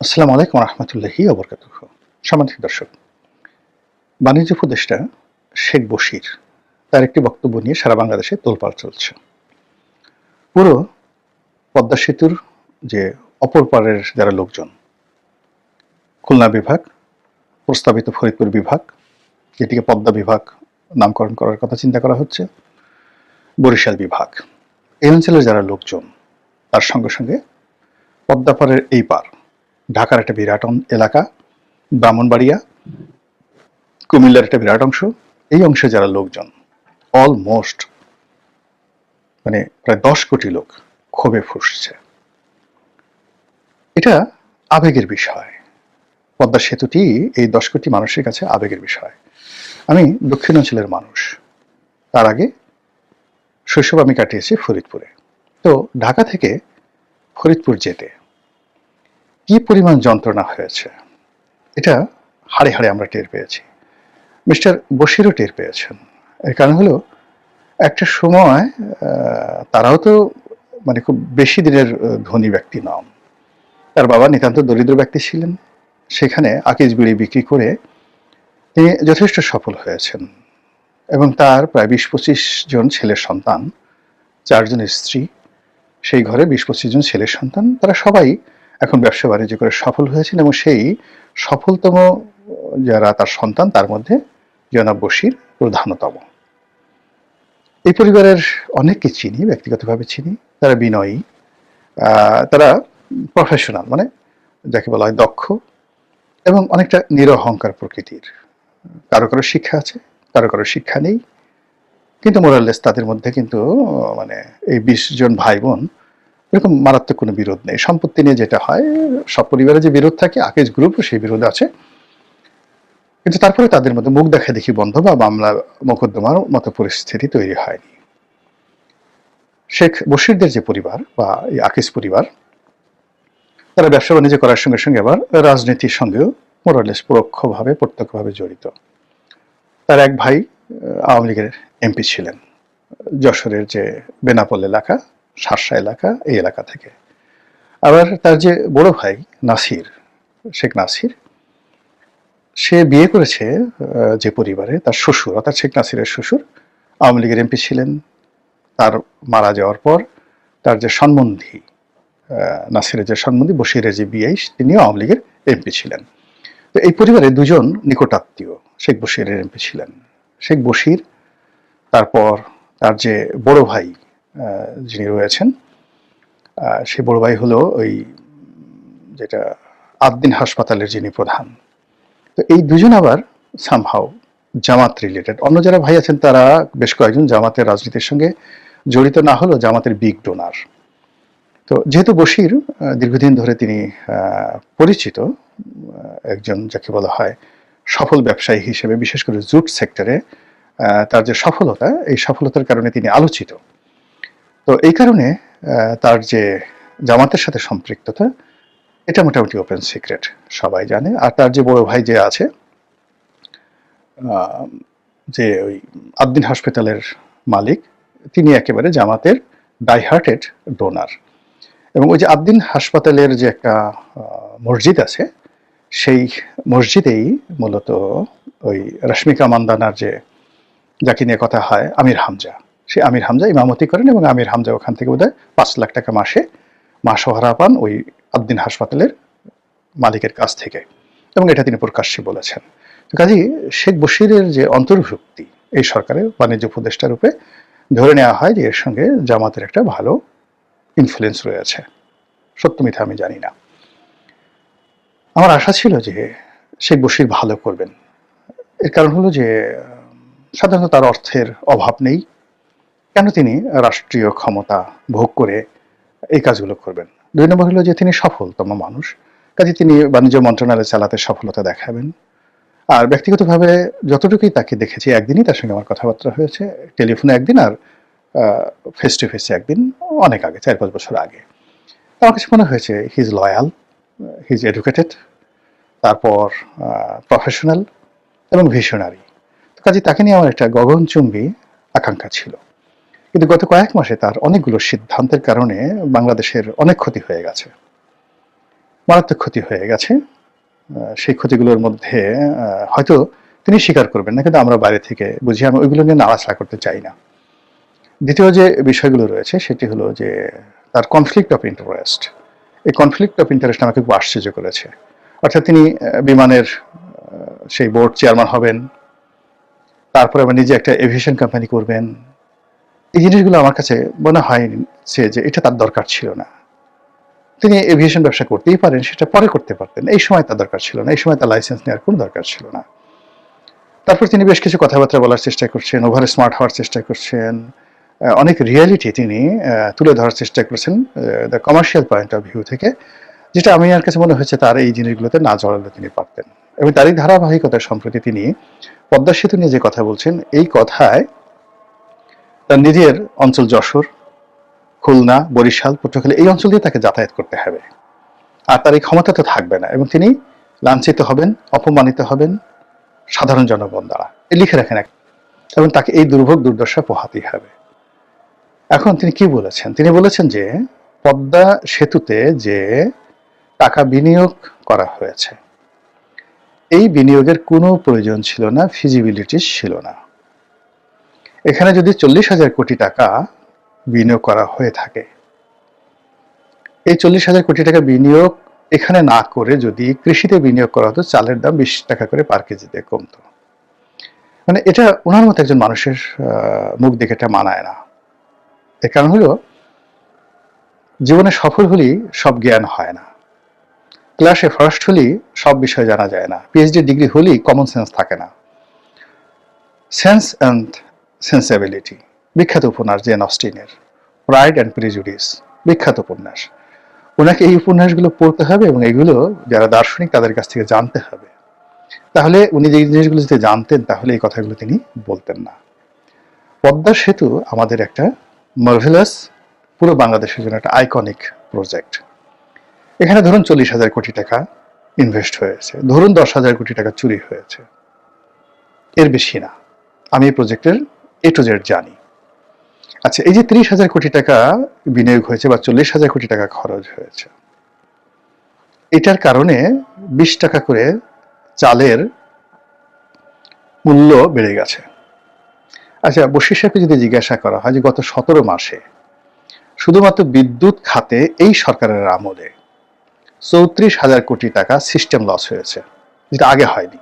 আসসালামু আলাইকুম রহমতুল্লাহি অবরকাত সামাজিক দর্শক, বাণিজ্য উপদেষ্টা শেখ বশির তার একটি বক্তব্য নিয়ে সারা বাংলাদেশে তোলপাড় চলছে। পুরো পদ্মা সেতুর যে অপর পারের যারা লোকজন, খুলনা বিভাগ, প্রস্তাবিত ফরিদপুর বিভাগ, যেটিকে পদ্মা বিভাগ নামকরণ করার কথা চিন্তা করা হচ্ছে, বরিশাল বিভাগ। এই অঞ্চলের যারা লোকজন, তার সঙ্গে সঙ্গে পদ্মা পারের এই পার ঢাকার একটা বিরাট এলাকা, ব্রাহ্মণবাড়িয়া, কুমিল্লার একটা বিরাট অংশ। এই অংশে যারা লোকজন অলমোস্ট মানে প্রায় দশ কোটি লোক ক্ষোভে ফুসছে। এটা আবেগের বিষয়। পদ্মা সেতুটি এই দশ কোটি মানুষের কাছে আবেগের বিষয়। আমি দক্ষিণাঞ্চলের মানুষ। তার আগে শৈশব আমি কাটিয়েছি ফরিদপুরে। তো ঢাকা থেকে ফরিদপুর যেতে কি পরিমাণ যন্ত্রণা হয়েছে? এটা হাড়ে হাড়ে আমরা টের পেয়েছি। মিস্টার বশিরও টের পেয়েছেন। এর কারণ হলো, একটা সময় তারাও তো মানে খুব বেশি দিনের ধনী ব্যক্তি নন। তার বাবা নিতান্ত দরিদ্র ব্যক্তি ছিলেন। সেখানে আকিজ বিড়ি বিক্রি করে তিনি যথেষ্ট সফল হয়েছেন। এবং তার প্রায় বিশ পঁচিশ জন ছেলের সন্তান চারজন স্ত্রী, সেই ঘরে বিশ পঁচিশ জন ছেলের সন্তান, তারা সবাই এখন ব্যবসা বাণিজ্য করে সফল হয়েছেন এবং সেই সফলতম যারা তার সন্তান, তার মধ্যে জনাব বশির প্রধানতম। এই পরিবারের অনেককে চিনি, ব্যক্তিগতভাবে চিনি, তারা বিনয়ী তারা প্রফেশনাল মানে যাকে বলা হয় দক্ষ এবং অনেকটা নিরহংকার প্রকৃতির। কারও কারও শিক্ষা আছে, কারও কারও শিক্ষা নেই, কিন্তু মোরালেস তাদের মধ্যে কিন্তু মানে এই বিশ জন ভাই বোন এরকম মারাত্মক কোনো বিরোধ নেই। সম্পত্তি নিয়ে যেটা হয়, সব পরিবারে যে বিরোধ থাকে আকেজ গ্রুপও সেই বিরোধ আছে। কিন্তু তারপরে তাদের মধ্যে মুখ দেখা দেখি বন্ধ বা মামলা মোকদ্দমার মতো পরিস্থিতি তৈরি হয়নি। শেখ বশিরদের যে পরিবার বা এই আকিজ পরিবার, তারা ব্যবসা বাণিজ্য করার সঙ্গে সঙ্গে আবার রাজনীতির সঙ্গেও মোরালেস পরোক্ষভাবে, প্রত্যক্ষভাবে জড়িত। তার এক ভাই, আওয়ামী লীগের এমপি ছিলেন। যশোরের যে বেনাপোল এলাকা শার্শা এলাকা, এই এলাকা থেকে। আবার তার যে বড় ভাই নাসির, শেখ নাসির, সে বিয়ে করেছে যে পরিবারে তার শ্বশুর, অর্থাৎ শেখ নাসিরের শ্বশুর, আওয়ামী লীগের এমপি ছিলেন। তার মারা যাওয়ার পর তার যে সম্বন্ধী নাসিরের যে সম্বন্ধী বশিরের যে বিয়ে তিনিও আওয়ামী লীগের এমপি ছিলেন। তো এই পরিবারে দুজন নিকটাত্মীয় শেখ বশিরের এমপি ছিলেন। শেখ বশির, তারপর তার যে বড় ভাই যিনি রয়েছেন সেই বড় ভাই হলো ওই যেটা আদ্দিন হাসপাতালের যিনি প্রধান। তো এই দুজন আবার সামহাও জামাত রিলেটেড অন্য যারা ভাই আছেন, তারা বেশ কয়েকজন জামাতের রাজনীতির সঙ্গে জড়িত না হলেও জামাতের বিগ ডোনার তো যেহেতু বশির দীর্ঘদিন ধরে তিনি পরিচিত একজন যাকে বলা হয় সফল ব্যবসায়ী হিসেবে, বিশেষ করে জুট সেক্টরে তার যে সফলতা, এই সফলতার কারণে তিনি আলোচিত। তো এই কারণে তার যে জামাতের সাথে সম্পৃক্ততা, এটা মোটামুটি ওপেন সিক্রেট সবাই জানে। আর তার যে বড় ভাই যে আছে যে ওই আদ্দিন হাসপাতালের মালিক, তিনি একেবারে জামাতের ডাইহার্টেড ডোনার এবং ওই যে আদ্দিন হাসপাতালের যে একটা মসজিদ আছে, সেই মসজিদেই মূলত ওই রশ্মিকা মান্দানার যে, যাকে নিয়ে কথা হয়, আমির হামজা। সেই আমির হামজা ইমামতি করেন এবং আমির হামজা ওখান থেকে বোধহয় পাঁচ লাখ টাকা মাসে মাসোহারা পান ওই আদ্দিন হাসপাতালের মালিকের কাছ থেকে। এবং এটা তিনি প্রকাশ্যে বলেছেন। কাজী, শেখ বশিরের যে অন্তর্ভুক্তি এই সরকারের বাণিজ্য উপদেষ্টা রূপে ধরে নেওয়া হয় যে এর সঙ্গে জামাতের একটা ভালো ইনফ্লুয়েন্স রয়েছে। সত্য মিথ্যা আমি জানি না। আমার আশা ছিল যে শেখ বশির ভালো করবেন। এর কারণ হলো যে সাধারণত তার অর্থের অভাব নেই। কেন তিনি রাষ্ট্রীয় ক্ষমতা ভোগ করে এই কাজগুলো করবেন? দুই নম্বর হলো যে তিনি সফলতম মানুষ, কাজে তিনি বাণিজ্য মন্ত্রণালয় চালাতে সফলতা দেখাবেন। আর ব্যক্তিগতভাবে যতটুকুই তাকে দেখেছি, একদিনই তার সঙ্গে আমার কথাবার্তা হয়েছে। টেলিফোনে একদিন আর ফেস টু ফেসে একদিন, অনেক আগে, চার পাঁচ বছর আগে। আমার কাছে মনে হয়েছে he is loyal he is educated তারপর প্রফেশনাল এবং ভিশনারি কাজে তাকে নিয়ে আমার একটা গগনচুম্বী আকাঙ্ক্ষা ছিল। কিন্তু গত কয়েক মাসে তার অনেকগুলো সিদ্ধান্তের কারণে বাংলাদেশের অনেক ক্ষতি হয়ে গেছে। মারাত্মক ক্ষতি হয়ে গেছে। সেই ক্ষতিগুলোর মধ্যে হয়তো তিনি স্বীকার করবেন না, কিন্তু আমরা বাইরে থেকে বুঝি, আমি ওইগুলো নিয়ে নাড়াচাড়া করতে চাই না। দ্বিতীয় যে বিষয়গুলো রয়েছে, সেটি হলো যে তার কনফ্লিক্ট অফ ইন্টারেস্ট এই কনফ্লিক্ট অফ ইন্টারেস্ট আমাকে খুব আশ্চর্য করেছে। অর্থাৎ তিনি বিমানের সেই বোর্ড চেয়ারম্যান হবেন। তারপরে আবার নিজে একটা এভিয়েশন কোম্পানি করবেন। এই জিনিসগুলো আমার কাছে মনে হয়েছে যে এটা তার দরকার ছিল না। তিনি এভিয়েশন ব্যবসা করতেই পারেন, সেটা পরে করতে পারতেন। এই সময় তার দরকার ছিল না, এই সময় তার লাইসেন্স নেওয়ার কোনো দরকার ছিল না। তারপর তিনি বেশ কিছু কথাবার্তা বলার চেষ্টা করছেন ওভার স্মার্ট হওয়ার চেষ্টা করছেন অনেক রিয়ালিটি তিনি তুলে ধরার চেষ্টা করছেন the commercial point of view থেকে, যেটা আমি আর কাছে মনে হয়েছে তার এই জিনিসগুলোতে না জড়ালে তিনি পারতেন। এবং তারই ধারাবাহিকতার সম্প্রতি তিনি পদ্মা সেতু নিয়ে যে কথা বলছেন, এই কথায় তার নিজের অঞ্চল যশোর, খুলনা, বরিশাল, পটুয়াখালী, এই অঞ্চল দিয়ে তাকে যাতায়াত করতে হবে। আর তার এই ক্ষমতা তো থাকবে না এবং তিনি লাঞ্ছিত হবেন, অপমানিত হবেন সাধারণ জনগণ দ্বারা। এ লিখে রাখেন এবং তাকে এই দুর্ভোগ দুর্দশা পোহাতেই হবে। এখন তিনি কি বলেছেন? তিনি বলেছেন যে, পদ্মা সেতুতে যে টাকা বিনিয়োগ করা হয়েছে, এই বিনিয়োগের কোনো প্রয়োজন ছিল না ফিজিবিলিটি ছিল না। এখানে যদি চল্লিশ হাজার কোটি টাকা বিনিয়োগ করা হয়ে থাকে, এই চল্লিশ হাজার কোটি টাকা বিনিয়োগ এখানে না করে যদি কৃষিতে বিনিয়োগ করা হতো, চালের দাম বিশ টাকা করে পার কেজিতে কমতো। মানে এটা ওনার মতো একজন মানুষের মুখ দেখে এটা মানায় না। এর কারণ হলো, জীবনে সফল হলেই সব জ্ঞান হয় না। ক্লাসে ফার্স্ট হলেই সব বিষয় জানা যায় না। পিএইচডি ডিগ্রি হলেই কমন সেন্স থাকে না। সেন্স অ্যান্ড সেন্সিবিলিটি বিখ্যাত উপন্যাস জেন অস্টিনের। প্রাইড অ্যান্ড প্রিজুডিস বিখ্যাত উপন্যাস। ওনাকে এই উপন্যাসগুলো পড়তে হবে এবং এগুলো যারা দার্শনিক তাদের কাছ থেকে জানতে হবে। তাহলে উনি যে জিনিসগুলো যদি জানতেন, তাহলে এই কথাগুলো তিনি বলতেন না। পদ্মা সেতু আমাদের একটা মার্ভেলাস পুরো বাংলাদেশের জন্য একটা আইকনিক প্রজেক্ট এখানে ধরুন চল্লিশ হাজার কোটি টাকা ইনভেস্ট হয়েছে। ধরুন দশ হাজার কোটি টাকা চুরি হয়েছে। এর বেশি না। আমি এই প্রজেক্টের এ টু জেড জানি। আচ্ছা এই যে ত্রিশ হাজার কোটি টাকা বিনিয়োগ হয়েছে বা চল্লিশ হাজার কোটি টাকা খরচ হয়েছে, এটার কারণে বিশ টাকা করে চালের মূল্য বেড়ে গেছে। আচ্ছা বশির সাহেবকে যদি জিজ্ঞাসা করা হয় যে গত সতেরো মাসে শুধুমাত্র বিদ্যুৎ খাতে এই সরকারের আমলে চৌত্রিশ হাজার কোটি টাকা সিস্টেম লস হয়েছে, যেটা আগে হয়নি।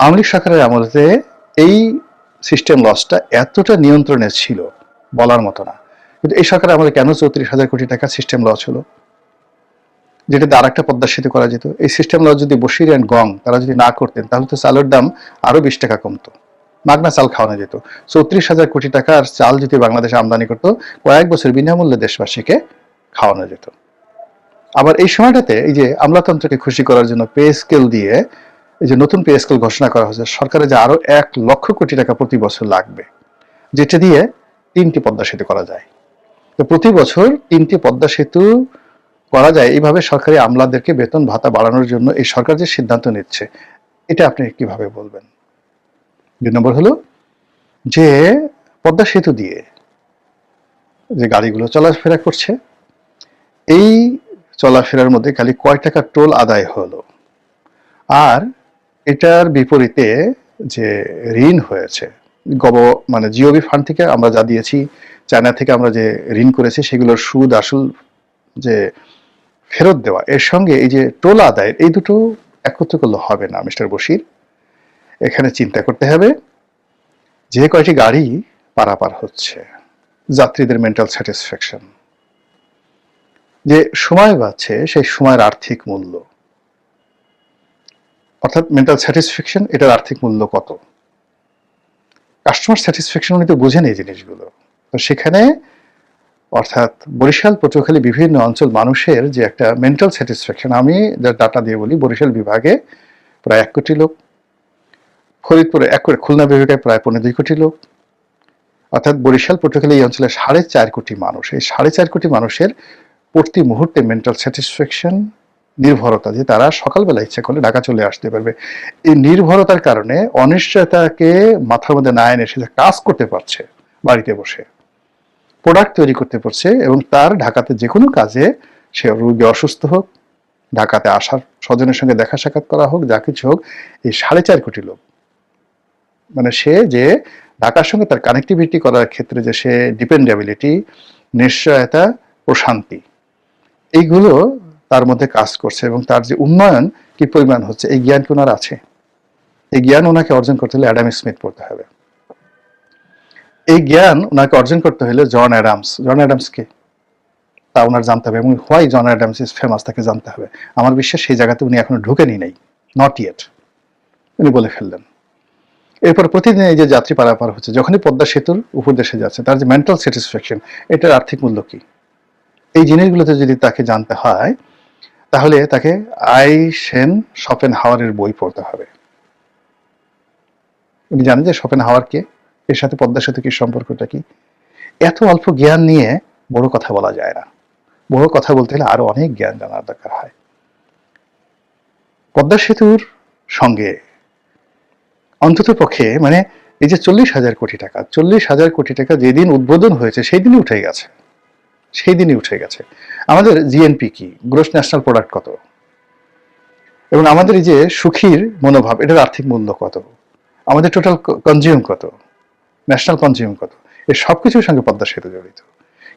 আওয়ামী লীগ সরকারের আমলে এই সিস্টেম লসটা এতটা নিয়ন্ত্রণে ছিল, বলার মতো না। কিন্তু এই সরকারের আমলে কেন চৌত্রিশ হাজার কোটি টাকা সিস্টেম লস হলো? যেটাতে আর একটা পদ্মা সেতু করা যেত। এই সিস্টেম লস যদি বসির অ্যান্ড গং, তারা যদি না করতেন, তাহলে তো চালের দাম আরও বিশ টাকা কমতো। মাগনা চাল খাওয়ানো যেত। চৌত্রিশ হাজার কোটি টাকার চাল যদি বাংলাদেশ আমদানি করতো, কয়েক বছর বিনামূল্যে দেশবাসীকে খাওয়ানো যেত। আবার এই সময়টাতে এই যে আমলাতন্ত্রকে খুশি করার জন্য পে স্কেল দিয়ে এই যে নতুন পে স্কেল ঘোষণা করা হয়েছে সরকারের যে আরও এক লক্ষ কোটি টাকা প্রতি বছর লাগবে, যেটা দিয়ে তিনটি পদ্মা সেতু করা যায়। তো প্রতি বছর তিনটি পদ্মা সেতু করা যায়, এইভাবে সরকারি আমলাদেরকে বেতন ভাতা বাড়ানোর জন্য এই সরকার যে সিদ্ধান্ত নিচ্ছে, এটা আপনি কীভাবে বলবেন? দুই নম্বর হলো যে পদ্মা সেতু দিয়ে যে গাড়িগুলো চলাফেরা করছে, এই চলাফেরার মধ্যে খালি কয় টাকা টোল আদায় হলো, আর এটার বিপরীতে যে ঋণ হয়েছে, গব মানে জিওবি ফান্ড থেকে আমরা যা দিয়েছি চায়না থেকে আমরা যে ঋণ করেছি, সেগুলোর সুদ, আসল যে ফেরত দেওয়া, এর সঙ্গে এই যে টোল আদায়ের, এই দুটো একত্র করলে হবে না, মিস্টার বশির। এখানে চিন্তা করতে হবে, যে কয়টি গাড়ি পারাপার হচ্ছে, যাত্রীদের মেন্টাল স্যাটিসফ্যাকশন যে সময় পাচ্ছে সেই সময়ের আর্থিক মূল্য। অর্থাৎ মেন্টাল স্যাটিসফ্যাকশন এটার আর্থিক মূল্য কত? কাস্টমার স্যাটিসফ্যাকশন উনি তো বুঝেন এই জিনিসগুলো। তো সেখানে, অর্থাৎ বরিশাল পটুয়াখালী বিভিন্ন অঞ্চল মানুষের যে একটা মেন্টাল স্যাটিসফ্যাকশন আমি যা ডাটা দিয়ে বলি, বরিশাল বিভাগে প্রায় এক কোটি লোক। ফরিদপুরে এক কোটি, খুলনা বিভাগে প্রায় পনেরো দুই কোটি লোক। অর্থাৎ বরিশাল পটুয়াখালী এই অঞ্চলে সাড়ে চার কোটি মানুষ। এই সাড়ে চার কোটি মানুষের প্রতি মুহূর্তে মেন্টাল স্যাটিসফ্যাকশন নির্ভরতা, যে তারা সকালবেলা ইচ্ছা করলে ঢাকা চলে আসতে পারবে। এই নির্ভরতার কারণে অনিশ্চয়তাকে মাথার মধ্যে না এনে সে কাজ করতে পারছে বাড়িতে বসে প্রোডাক্ট তৈরি করতে পারছে এবং তার ঢাকাতে যে কোনো কাজে সে রোগী অসুস্থ হোক, ঢাকাতে আসার স্বজনের সঙ্গে দেখা সাক্ষাৎ করা হোক, যা কিছু হোক, এই সাড়ে চার কোটি লোক। মানে সে যে ঢাকার সঙ্গে তার কানেক্টিভিটি করার ক্ষেত্রে যে সে ডিপেন্ডেবিলিটি নিশ্চয়তা প্রশান্তি এইগুলো তার মধ্যে কাজ করছে এবং তার যে উন্নয়ন, কি পরিমাণ হচ্ছে, এই জ্ঞান কি ওনার আছে? এই জ্ঞান ওনাকে অর্জন করতে হলে অ্যাডাম স্মিথ পড়তে হবে। এই জ্ঞান ওনাকে অর্জন করতে হলে জন অ্যাডামস। জন অ্যাডামসকে তা ওনার জানতে হবে এবং why John Adams is famous তাকে জানতে হবে। আমার বিশ্বাস সেই জায়গাতে উনি এখনও ঢুকেনি নাই নট ইয়েট উনি বলে ফেললেন। এরপর প্রতিদিন এই যে যাত্রী পারাপার হচ্ছে, যখনই পদ্মা সেতুর উপর দেশে যাচ্ছে, তার যে মেন্টাল স্যাটিসফ্যাকশন এটার আর্থিক মূল্য কি? এই জিনিসগুলোতে যদি তাকে জানতে হয় তাহলে তাকে আই সেন শপেন হাওয়ারের বই পড়তে হবে। উনি জানেন যে শপেন হাওয়ার কে? এর সাথে পদ্মা সেতু কি সম্পর্কটা কি? এত অল্প জ্ঞান নিয়ে বড় কথা বলা যায় না। বড় কথা বলতে গেলে আরও অনেক জ্ঞান জানার দরকার হয়। পদ্মা সেতুর সঙ্গে অন্তত পক্ষে মানে এই যে চল্লিশ হাজার কোটি টাকা, চল্লিশ হাজার কোটি টাকা যেদিন উদ্বোধন হয়েছে সেই দিনই উঠে গেছে। সেই দিনই উঠে গেছে। আমাদের জিএনপি কি? গ্রোস ন্যাশনাল প্রোডাক্ট কত? এবং আমাদের এই যে সুখীর মনোভাব, এটার আর্থিক মূল্য কত? আমাদের টোটাল কনজিউম কত? ন্যাশনাল কনজিউম কত? এই সব কিছুর সঙ্গে পদ্মা সেতু জড়িত।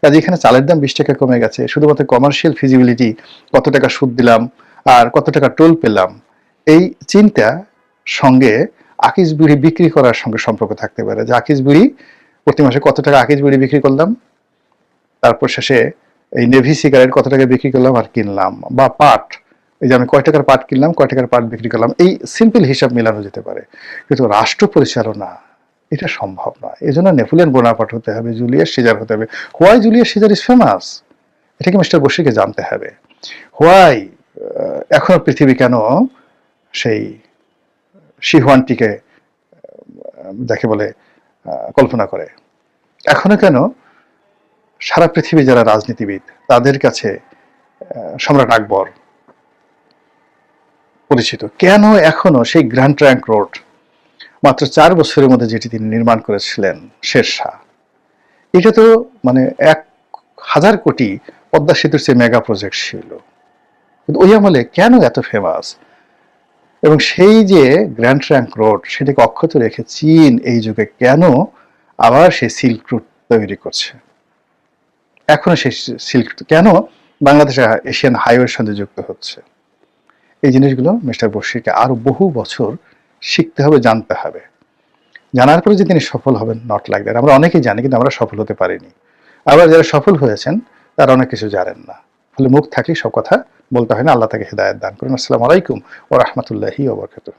কাজে এখানে চালের দাম বিশ টাকা কমে গেছে, শুধুমাত্র কমার্শিয়াল ফিজিবিলিটি কত টাকা সুদ দিলাম আর কত টাকা টোল পেলাম, এই চিন্তা সঙ্গে আকিস বিড়ি বিক্রি করার সঙ্গে সম্পর্ক থাকতে পারে যে আকিস বিড়ি প্রতি মাসে কত টাকা আকিস বিড়ি বিক্রি করলাম? তারপর শেষে এই নেভি সিগারেট কত টাকা বিক্রি করলাম আর কিনলাম। বা পাট, এই যে আমি কয় টাকার পাট কিনলাম, কয় টাকার পাট বিক্রি করলাম, এই সিম্পল হিসাব মেলানো যেতে পারে। কিন্তু রাষ্ট্র পরিচালনা, এটা সম্ভব নয়। এই জন্য নেপোলিয়ন বোনাপাট হতে হবে, জুলিয়াস সিজার হতে হবে। Why Julius Caesar is famous এটাকে মিস্টার বসিকে জানতে হবে। হোয়াই এখনও পৃথিবী কেন সেই শিহুয়ানটিকে যাকে বলে কল্পনা করে? এখনও কেন সারা পৃথিবী যারা রাজনীতিবিদ, তাদের কাছে সম্রাট আকবর পরিচিত। কেন এখনও সেই গ্র্যান্ড ট্র্যাঙ্ক রোড মাত্র চার বছরের মধ্যে যেটি তিনি নির্মাণ করেছিলেন, শেরশাহ? এটা তো মানে এক হাজার কোটি পদ্মা সেতুর সে মেগা প্রজেক্ট ছিল। কিন্তু ওই আমলে কেন এত ফেমাস এবং সেই যে গ্র্যান্ড ট্র্যাঙ্ক রোড সেটাকে অক্ষত রেখে চীন এই যুগে কেন আবার সেই সিল্ক রুট তৈরি করছে? এখনও সেই সিল্ক কেন? বাংলাদেশ এশিয়ান হাইওয়ের সঙ্গে যুক্ত হচ্ছে। এই জিনিসগুলো মিস্টার বশিরকে আরও বহু বছর শিখতে হবে, জানতে হবে। জানার পরে যে তিনি সফল হবেন নট লাইক আমরা অনেকেই জানি, কিন্তু আমরা সফল হতে পারিনি। আবার যারা সফল হয়েছেন, তারা অনেক কিছু জানেন না। ফলে মুখ থাকলেই সব কথা বলতে হয় না, আল্লাহ তাকে হেদায়ত দান করুন। আসসালামু আলাইকুম ও রহমতুল্লাহি ওবরকাতুহ